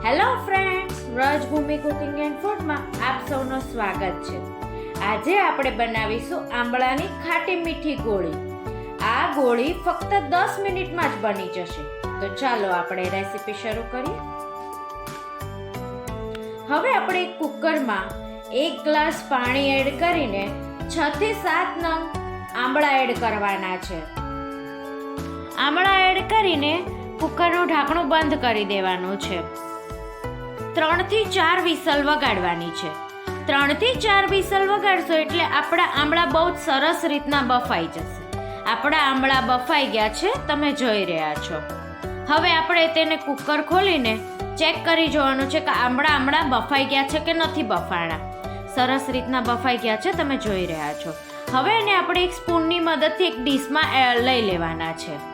Hello friends, Vrajbhumi cooking and ફૂડમાં આપ સૌનું સ્વાગત છે. આજે આપણે બનાવીશું આંબળાની ખાટી મીઠી ગોળી. આ ગોળી ફક્ત દસ મિનિટમાં જ બની જશે. તો ચાલો આપણે રેસીપી શરૂ કરીએ. હવે આપણે કુકરમાં એક ગ્લાસ પાણી એડ કરીને છ થી સાત નંગ આંબળા એડ કરવાના છે. આમળા એડ કરીને કુકરનું ઢાંકણું બંધ કરી દેવાનું છે. ત્રણથી ચાર વિસલ વગાડવાની છે. ત્રણથી ચાર વિસલ વગાડશો એટલે આપણા આમળા બહુ જ સરસ રીતના બફાઈ જશે. આપણા આમળા બફાઈ ગયા છે, તમે જોઈ રહ્યા છો. હવે આપણે તેને કુકર ખોલીને ચેક કરી જોવાનું છે કે આમળા આમળા બફાઈ ગયા છે કે નથી બફાણા. સરસ રીતના બફાઈ ગયા છે, તમે જોઈ રહ્યા છો. હવે એને આપણે એક સ્પૂનની મદદથી એક ડીશમાં લઈ લેવાના છે.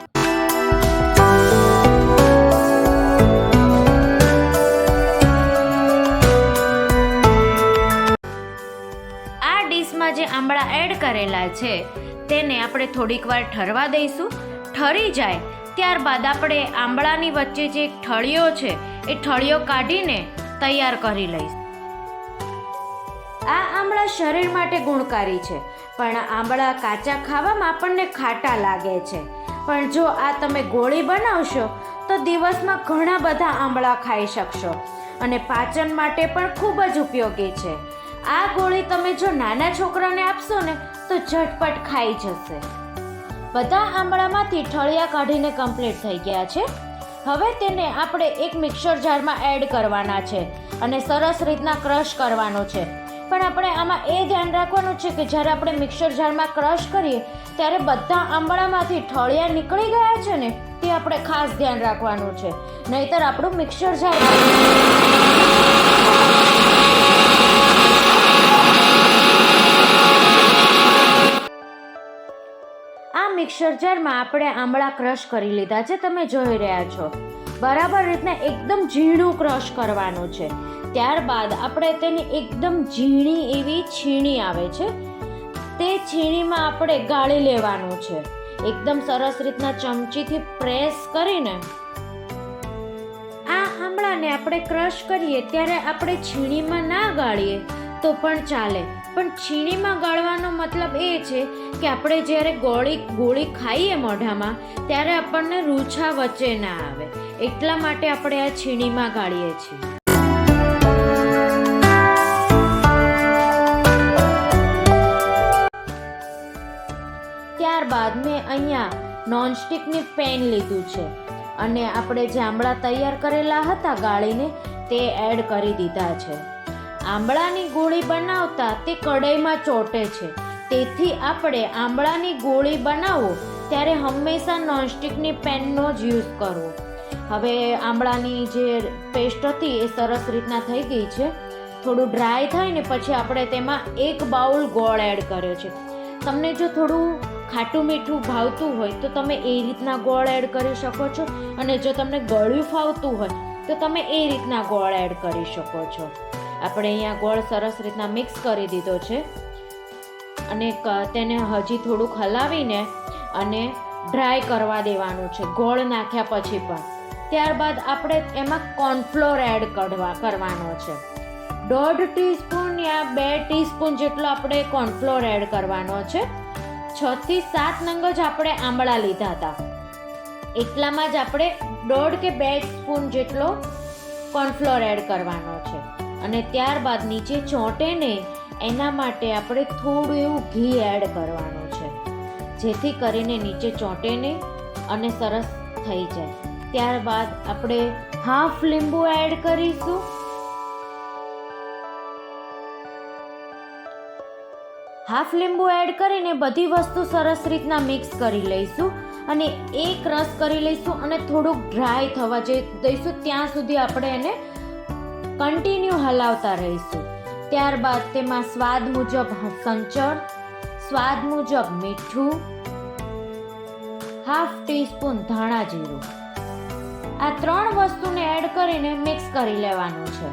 આંબળા એડ કરેલા છે. તેને આપણે થોડીક વાર ઠરવા દઈશું. ઠરી જાય ત્યારબાદ આપણે આંબળાની વચ્ચે જે ઠળિયો છે, એ ઠળિયો કાઢીને તૈયાર કરી લઈશું. આ આંબળા શરીર માટે ગુણકારી છે, પણ આંબળા કાચા ખાવામાં આપણને ખાટા લાગે છે. પણ જો આ તમે ગોળી બનાવશો, તો દિવસમાં ઘણા બધા આંબળા ખાઈ શકશો. અને પાચન માટે પણ ખૂબ જ ઉપયોગી છે. આ ગોળી તમે જો નાના છોકરાને આપશો ને, તો ઝટપટ ખાઈ જશે. બધા આંબળામાંથી ઠળિયા કાઢીને કમ્પ્લીટ થઈ ગયા છે. હવે તેને આપણે એક મિક્સર જારમાં એડ કરવાના છે અને સરસ રીતના ક્રશ કરવાનો છે. પણ આપણે આમાં એ ધ્યાન રાખવાનું છે કે જ્યારે આપણે મિક્સર જારમાં ક્રશ કરીએ, ત્યારે બધા આંબળામાંથી ઠળિયા નીકળી ગયા છે ને, તે આપણે ખાસ ધ્યાન રાખવાનું છે. નહીતર આપણું મિક્સર જાર મિક્સર જારમાં આપણે આંબળા ક્રશ કરી લીધા છે, તમે જોઈ રહ્યા છો. બરાબર રીતના એકદમ ઝીણું ક્રશ કરવાનું છે. ત્યારબાદ આપણે તેની એકદમ ઝીણી એવી છીણી આવે છે. તે છીણીમાં આપણે ગાળી લેવાનું છે. એકદમ સરસ રીતના ચમચીથી પ્રેસ કરીને આ આમળાને આપણે ક્રશ કરીએ, ત્યારે આપણે છીણીમાં ના ગાળીએ. તો પણ ચાલે. પણ છીણીમાં ગાળવાનો મતલબ એ છે કે આપણે જ્યારે ગોળી ગોળી ખાઈએ મોઢામાં, ત્યારે આપણને રૂછા વચ્ચે ના આવે. એટલા માટે આપણે આ છીણીમાં ગાળીએ છીએ. ત્યારબાદ મેં અહીંયા નોનસ્ટિકની પેન લીધું છે અને આપણે જે આંબળા તૈયાર કરેલા હતા ગાળીને તે એડ કરી દીધા છે. આંબળાની ગોળી બનાવતા તે કઢાઈમાં ચોટે છે. તેથી આપણે આંબળાની ગોળી બનાવો ત્યારે હંમેશા નોનસ્ટિકની પેનનો જ યુઝ કરવો હવે આંબળાની જે પેસ્ટ હતી એ સરસ રીતના થઈ ગઈ છે. થોડું ડ્રાય થાય ને પછી આપણે તેમાં એક બાઉલ ગોળ એડ કર્યો છે. તમને જો થોડું ખાટું મીઠું ભાવતું હોય તો તમે એ રીતના ગોળ એડ કરી શકો છો. અને જો તમને ગળ્યું ફાવતું હોય તો તમે એ રીતના ગોળ એડ કરી શકો છો. આપણે અહીંયા ગોળ સરસ રીતના મિક્સ કરી દીધો છે. અને તેને હજી થોડુંક હલાવીને અને ડ્રાય કરવા દેવાનું છે, ગોળ નાખ્યા પછી પણ. ત્યારબાદ આપણે એમાં કોર્નફ્લોર એડ કરવા, કરવાનો છે. દોઢ ટીસ્પૂન યા બે ટીસ્પૂન જેટલો આપણે કોર્નફ્લોર એડ કરવાનો છે. છ થી સાત નંગ જ આપણે આંબળા લીધા હતા. એટલામાં જ આપણે દોઢ કે બે સ્પૂન જેટલો કોર્નફ્લોર એડ કરવાનો છે. અને ત્યારબાદ નીચે ચોંટે નહીં એના માટે આપણે થોડું એવું ઘી એડ કરવાનું છે. જેથી કરીને નીચે ચોંટે ને અને સરસ થઈ જાય. ત્યારબાદ આપણે હાફ લીંબુ એડ કરીશું. હાફ લીંબુ એડ કરીને બધી વસ્તુ સરસ રીતના મિક્સ કરી લઈશું અને એક રસ કરી લઈશું અને થોડુંક ડ્રાય થવા જે દઈશું. ત્યાં સુધી આપણે એને કન્ટિન્યુ હલાવતા રહીશું. ત્યારબાદ તેમાં સ્વાદ મુજબ સંચળ, સ્વાદ મુજબ મીઠું, હાફ ટીસ્પૂન ધાણા જીરું. આ ત્રણ વસ્તુને એડ કરીને મિક્સ કરી લેવાનું છે.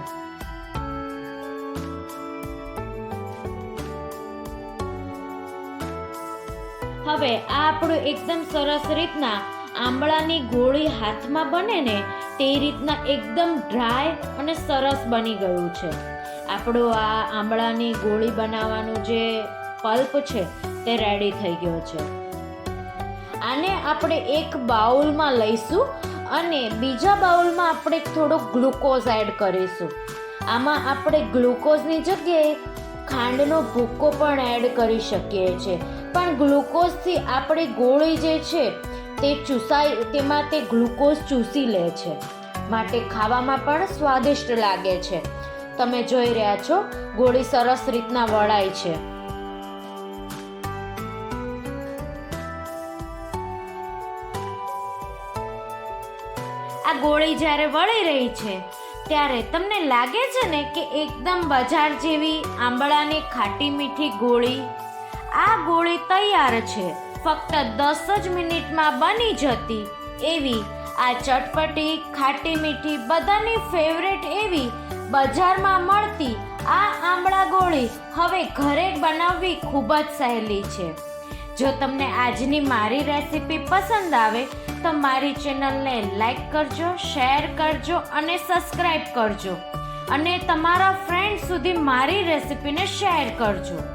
હવે આ આપણું એકદમ સરસ રીતના આંબળાની ગોળી હાથમાં બને ને તે રીતના એકદમ ડ્રાય અને સરસ બની ગયું છે. આપણો આ આંબળાની ગોળી બનાવવાનું જે પલ્પ છે તે રેડી થઈ ગયો છે. આને આપણે એક બાઉલમાં લઈશું અને બીજા બાઉલમાં આપણે થોડો ગ્લુકોઝ એડ કરીશું. આમાં આપણે ગ્લુકોઝની જગ્યાએ ખાંડનો ભૂક્કો પણ એડ કરી શકીએ છીએ. પણ ગ્લુકોઝથી આપણી ગોળી જે છે તે ચૂસાઈ તેમાં તે ગ્લુકોઝ ચૂસી લે છે. માટે ખાવામાં પણ સ્વાદિષ્ટ લાગે છે. તમે જોઈ રહ્યા છો, ગોળી સરસ રીતના વળાય છે. આ ગોળી જ્યારે વળી રહી છે, ત્યારે તમને લાગે છે ને કે એકદમ બજાર જેવી આંબળાની ખાટી મીઠી ગોળી? આ ગોળી તૈયાર છે. ફક્ત દસ જ મિનિટમાં બની જતી. એવી આ ચટપટી, ખાટી મીઠી બધાની ફેવરેટ એવી બજારમાં મળતી આ આંબળા ગોળી હવે ઘરે બનાવવી ખૂબ જ સહેલી છે. જો તમને આજની મારી રેસીપી પસંદ આવે, તો મારી ચેનલને લાઈક કરજો, શેર કરજો અને સબસ્ક્રાઈબ કરજો. અને તમારા ફ્રેન્ડ સુધી મારી રેસીપીને શેર કરજો.